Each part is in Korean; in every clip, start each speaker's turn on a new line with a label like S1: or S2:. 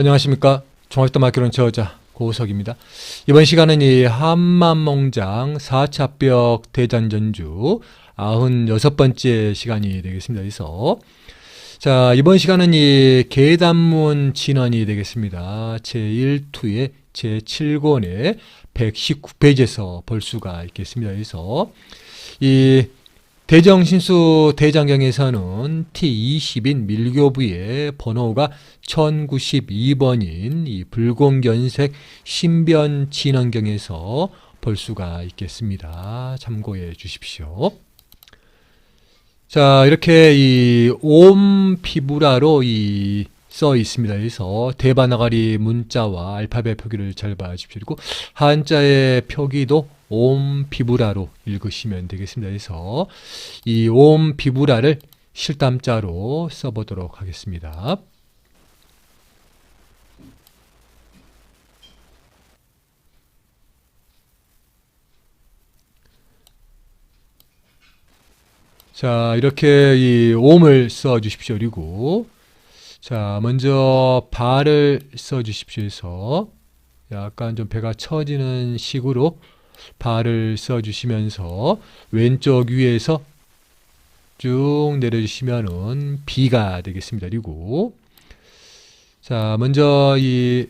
S1: 안녕하십니까. 마키론 저자 고우석입니다. 이번 시간은 이 한만몽장 4차 벽 대장전주 96번째 시간이 되겠습니다. 그래서 자, 이번 시간은 이 계단문 진원이 되겠습니다. 제1투의 제7권의 119페이지에서 볼 수가 있겠습니다. 그래서 이 대정신수 대장경에서는 T20인 밀교부의 번호가 1092번인 이 불공견색 신변 진원경에서 볼 수가 있겠습니다. 참고해 주십시오. 자, 이렇게 이 옴 피부라로 이 써 있습니다. 그래서 대바나가리 문자와 알파벳 표기를 잘 봐주십시오. 그리고 한자의 표기도 옴피부라로 읽으시면 되겠습니다. 그래서 이 옴피부라를 실담자로 써보도록 하겠습니다. 자, 이렇게 이 옴을 써 주십시오. 그리고 자, 먼저 발을 써 주십시오. 해서 약간 좀 배가 처지는 식으로 발을 써 주시면서 왼쪽 위에서 쭉 내려 주시면은 B가 되겠습니다. 그리고 자, 먼저 이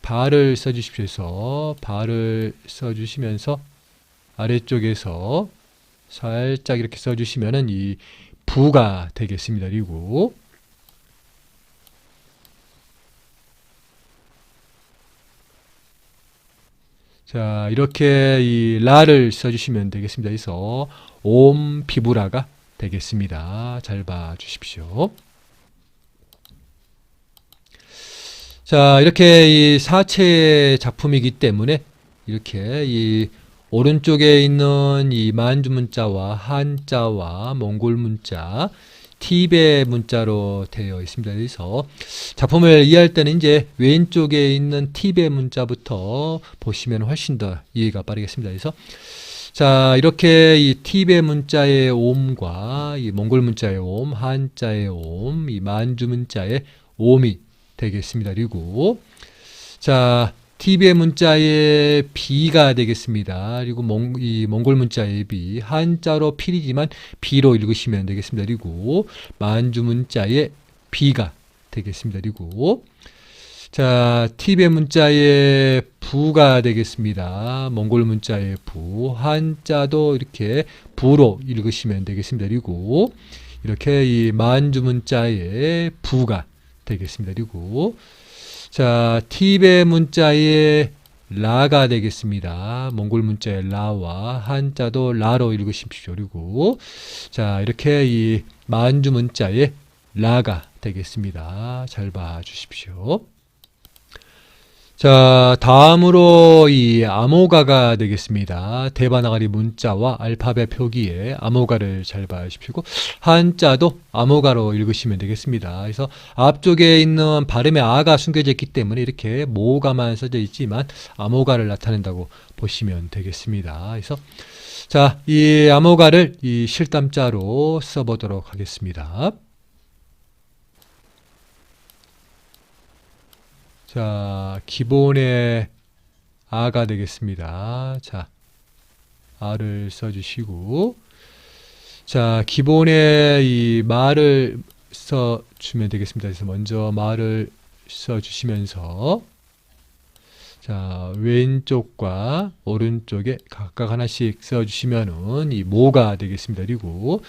S1: 발을 써 주십시오. 해서 발을 써 주시면서 아래쪽에서 살짝 이렇게 써 주시면은 이 부가 되겠습니다. 그리고 자 이렇게 이 라를 써주시면 되겠습니다. 그래서 옴 피부라가 되겠습니다. 잘 봐주십시오. 자 이렇게 이 사체 작품이기 때문에 이렇게 이 오른쪽에 있는 이 만주 문자와 한자와 몽골 문자, 티베 문자로 되어 있습니다. 그래서 작품을 이해할 때는 이제 왼쪽에 있는 티베 문자부터 보시면 훨씬 더 이해가 빠르겠습니다. 그래서 자 이렇게 이 티베 문자의 옴과 이 몽골 문자의 옴, 한자의 옴, 이 만주 문자의 옴이 되겠습니다. 그리고 자 TV의 문자의 B가 되겠습니다. 그리고 몽, 이 몽골 문자의 B, 한자로 필이지만 B로 읽으시면 되겠습니다. 그리고 만주 문자의 B가 되겠습니다. 그리고 자, TV의 문자의 부가 되겠습니다. 몽골 문자의 부, 한자도 이렇게 부로 읽으시면 되겠습니다. 그리고 이렇게 이 만주 문자의 부가 되겠습니다. 그리고 자, 팁의 문자의 라가 되겠습니다. 몽골 문자의 라와 한자도 라로 읽으십시오. 그리고 자, 이렇게 이 만주 문자의 라가 되겠습니다. 잘 봐 주십시오. 자, 다음으로 이 암호가가 되겠습니다. 대바나가리 문자와 알파벳 표기에 암호가를 잘 봐주십시오. 한자도 암호가로 읽으시면 되겠습니다. 그래서 앞쪽에 있는 발음의 아가 숨겨져 있기 때문에 이렇게 모가만 써져 있지만 암호가를 나타낸다고 보시면 되겠습니다. 그래서 자, 이 암호가를 이 실담자로 써보도록 하겠습니다. 자, 기본의 아가 되겠습니다. 자, 아를 써주시고, 자, 기본의 이 말을 써주면 되겠습니다. 그래서 먼저 말을 써주시면서, 자, 왼쪽과 오른쪽에 각각 하나씩 써주시면은 이 모가 되겠습니다. 그리고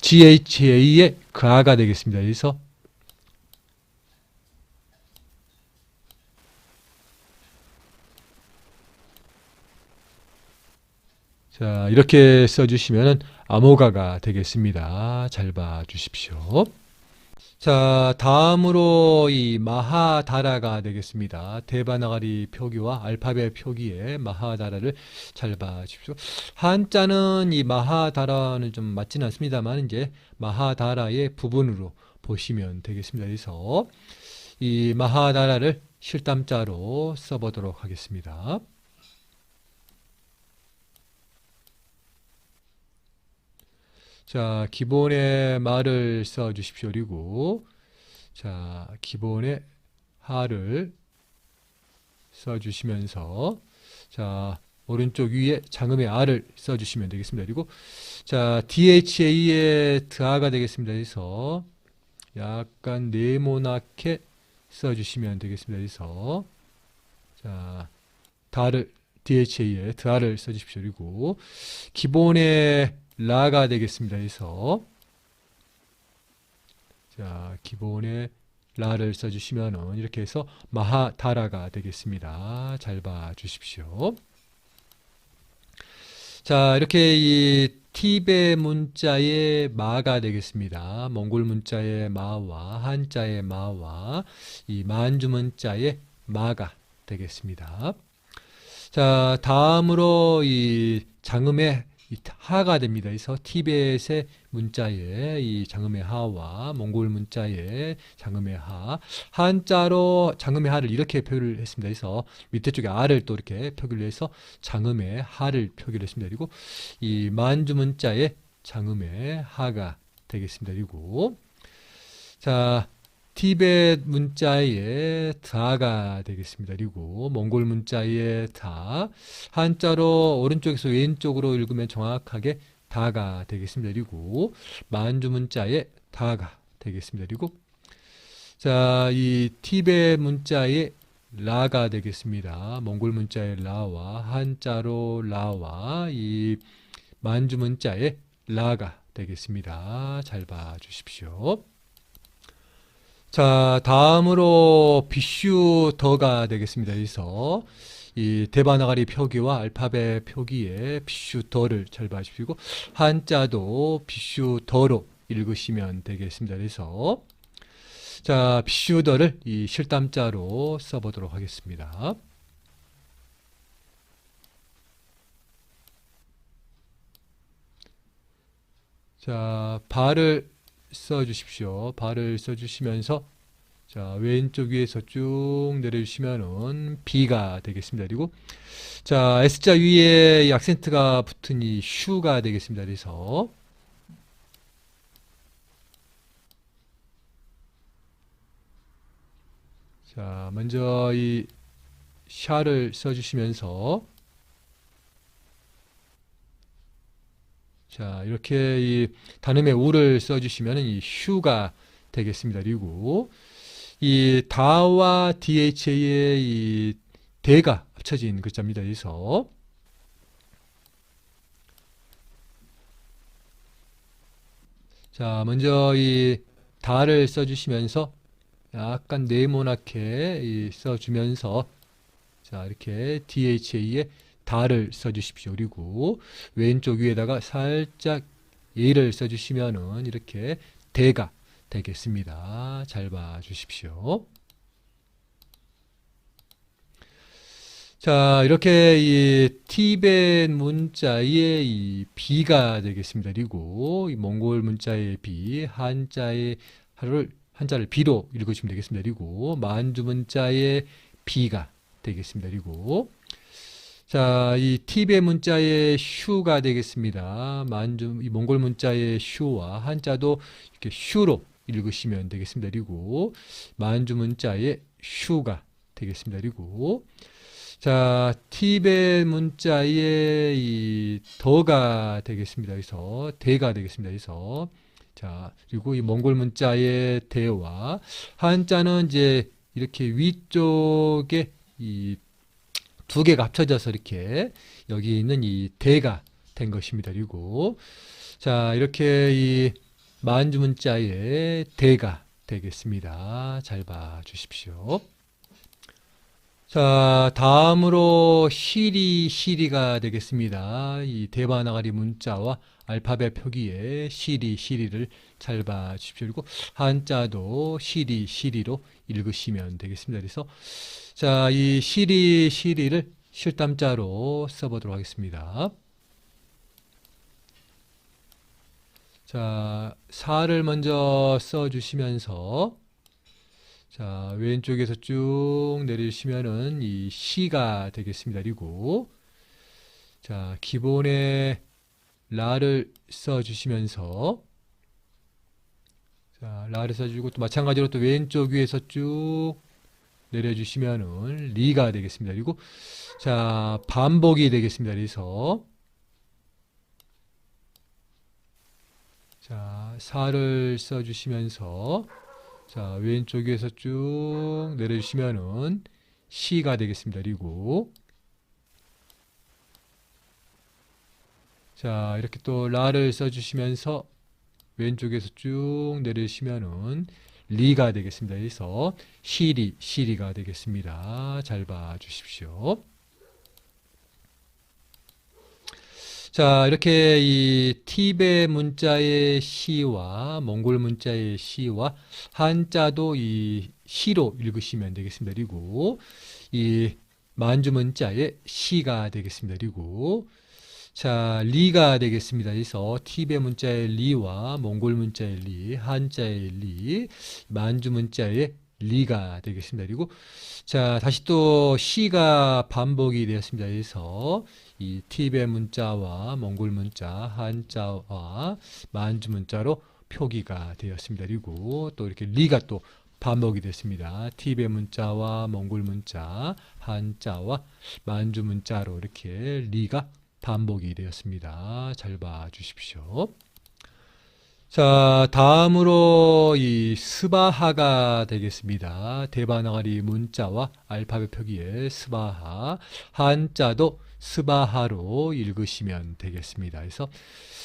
S1: GHA의 그 아가 되겠습니다. 그래서 자, 이렇게 써주시면 암호가가 되겠습니다. 잘 봐 주십시오. 자, 다음으로 이 마하다라가 되겠습니다. 대바나가리 표기와 알파벳 표기의 마하다라를 잘 봐 주십시오. 한자는 이 마하다라는 좀 맞지는 않습니다만 이제 마하다라의 부분으로 보시면 되겠습니다. 그래서 이 마하다라를 실담자로 써보도록 하겠습니다. 자, 기본의 말을 써 주십시오. 그리고 자, 기본의 하를 써 주시면서 자 오른쪽 위에 장음의 아를 써주시면 되겠습니다. 그리고 자 DHA의 드아가 되겠습니다. 그래서 약간 네모나게 써주시면 되겠습니다. 그래서 자 다를 DHA의 드아를 써주십시오. 그리고 기본의 라가 되겠습니다. 그래서 자 기본의 라를 써주시면은 이렇게 해서 마하다라가 되겠습니다. 잘 봐주십시오. 자 이렇게 이 티베 문자의 마가 되겠습니다. 몽골 문자의 마와 한자의 마와 이 만주 문자의 마가 되겠습니다. 자 다음으로 이 장음의 이 하가 됩니다. 그래서 티벳의 문자의 이 장음의 하와 몽골 문자의 장음의 하, 한자로 장음의 하를 이렇게 표기를 했습니다. 그래서 밑에 쪽에 아를 또 이렇게 표기를 해서 장음의 하를 표기를 했습니다. 그리고 이 만주 문자의 장음의 하가 되겠습니다. 그리고 자 티벳 문자의 다가 되겠습니다. 그리고 몽골 문자의 다 한자로 오른쪽에서 왼쪽으로 읽으면 정확하게 다가 되겠습니다. 그리고 만주 문자의 다가 되겠습니다. 그리고 자, 이 티베 문자의 라가 되겠습니다. 몽골 문자의 라와 한자로 라와 이 만주 문자의 라가 되겠습니다. 잘 봐 주십시오. 자, 다음으로 비슈 더가 되겠습니다. 그래서 이 대바나가리 표기와 알파벳 표기에 비슈 더를 잘 봐주시고 한자도 비슈 더로 읽으시면 되겠습니다. 그래서 자, 비슈 더를 이 실담자로 써보도록 하겠습니다. 자, 발을 써 주십시오. 발을 써 주시면서 자, 왼쪽 위에서 쭉 내려주시면은 B가 되겠습니다. 그리고 자, S자 위에 이 악센트가 붙은 이 슈가 되겠습니다. 그래서 자, 먼저 이 샤를 써 주시면서 자, 이렇게 이 단음의 우를 써주시면 이 휴가 되겠습니다. 그리고 이 다와 DHA의 이 대가 합쳐진 글자입니다. 그래서 자, 먼저 이 다를 써주시면서 약간 네모나게 이 써주면서 자, 이렇게 DHA의 다를 써주십시오. 그리고 왼쪽 위에다가 살짝 예를 써주시면은 이렇게 대가 되겠습니다. 잘 봐주십시오. 자, 이렇게 이 티벳 문자의 이 비가 되겠습니다. 그리고 이 몽골 문자의 비, 한자의 하를 한자를 비로 읽으시면 되겠습니다. 그리고 만주 문자의 비가 되겠습니다. 그리고 자, 이 티베 문자의 슈가 되겠습니다. 만주, 이 몽골 문자의 슈와 한자도 이렇게 슈로 읽으시면 되겠습니다. 그리고 만주 문자의 슈가 되겠습니다. 그리고 자, 티베 문자의 이 더가 되겠습니다. 그래서 대가 되겠습니다. 그래서 자, 그리고 이 몽골 문자의 대와 한자는 이제 이렇게 위쪽에 이 두 개가 합쳐져서 이렇게 여기 있는 이 대가 된 것입니다. 그리고 자, 이렇게 이 만주 문자의 대가 되겠습니다. 잘 봐 주십시오. 자, 다음으로 시리 시리가 되겠습니다. 이 대바나가리 문자와 알파벳 표기에 시리 시리를 잘 봐 주십시오. 그리고 한자도 시리 시리로 읽으시면 되겠습니다. 그래서 자, 이 시리 시리를 실담자로 써보도록 하겠습니다. 자, 사를 먼저 써주시면서 자, 왼쪽에서 쭉 내려주시면은 이 시가 되겠습니다. 그리고 자, 기본의 라를 써주시면서 자, 라를 써주고 또 마찬가지로 또 왼쪽 위에서 쭉 내려주시면은 리가 되겠습니다. 그리고 자 반복이 되겠습니다. 그래서 자 사를 써주시면서 자 왼쪽에서 쭉 내려주시면은 시가 되겠습니다. 그리고 자 이렇게 또 라를 써주시면서 왼쪽에서 쭉 내려주시면은 리가 되겠습니다. 그래서 시리, 시리가 되겠습니다. 잘 봐주십시오. 자, 이렇게 이 티베 문자의 시와 몽골 문자의 시와 한자도 이 시로 읽으시면 되겠습니다. 그리고 이 만주 문자의 시가 되겠습니다. 그리고 자, 리가 되겠습니다. 그래서 티베 문자의 리와 몽골 문자의 리, 한자의 리, 만주 문자의 리가 되겠습니다. 그리고 자, 다시 또 시가 반복이 되었습니다. 그래서 이 티베 문자와 몽골 문자, 한자와 만주 문자로 표기가 되었습니다. 그리고 또 이렇게 리가 또 반복이 됐습니다. 티베 문자와 몽골 문자, 한자와 만주 문자로 이렇게 리가 반복이 되었습니다. 잘 봐 주십시오. 자, 다음으로 이 스바하가 되겠습니다. 대바나가리 문자와 알파벳 표기의 스바하, 한자도 스바하로 읽으시면 되겠습니다. 그래서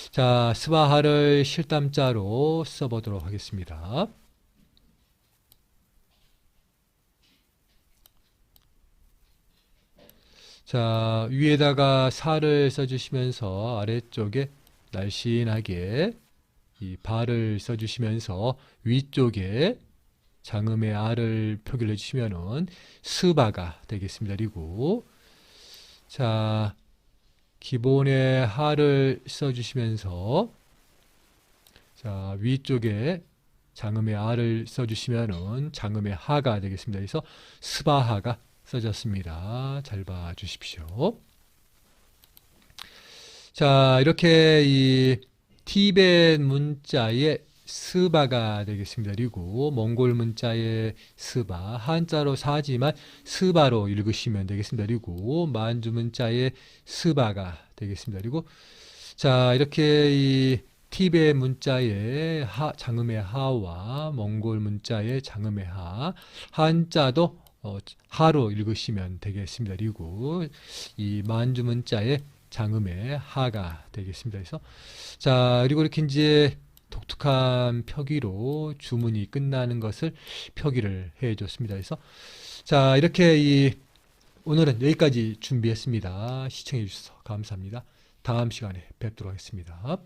S1: 자, 스바하를 실담자로 써보도록 하겠습니다. 자, 위에다가 사를 써주시면서 아래쪽에 날씬하게 이 바를 써주시면서 위쪽에 장음의 아를 표기를 해주시면은 스바가 되겠습니다. 그리고 자, 기본의 하를 써주시면서 자, 위쪽에 장음의 아를 써주시면은 장음의 하가 되겠습니다. 그래서 스바하가 써졌습니다. 잘 봐 주십시오. 자, 이렇게 이 티벳 문자의 스바가 되겠습니다. 그리고 몽골 문자의 스바, 한자로 사지만 스바로 읽으시면 되겠습니다. 그리고 만주 문자의 스바가 되겠습니다. 그리고 자, 이렇게 이 티베 문자의 하, 장음의 하와 몽골 문자의 장음의 하, 한자도 어, 하로 읽으시면 되겠습니다. 그리고 이 만주 문자의 장음의 하가 되겠습니다. 그래서 자 그리고 이렇게 이제 독특한 표기로 주문이 끝나는 것을 표기를 해줬습니다. 그래서 자 이렇게 이 오늘은 여기까지 준비했습니다. 시청해 주셔서 감사합니다. 다음 시간에 뵙도록 하겠습니다.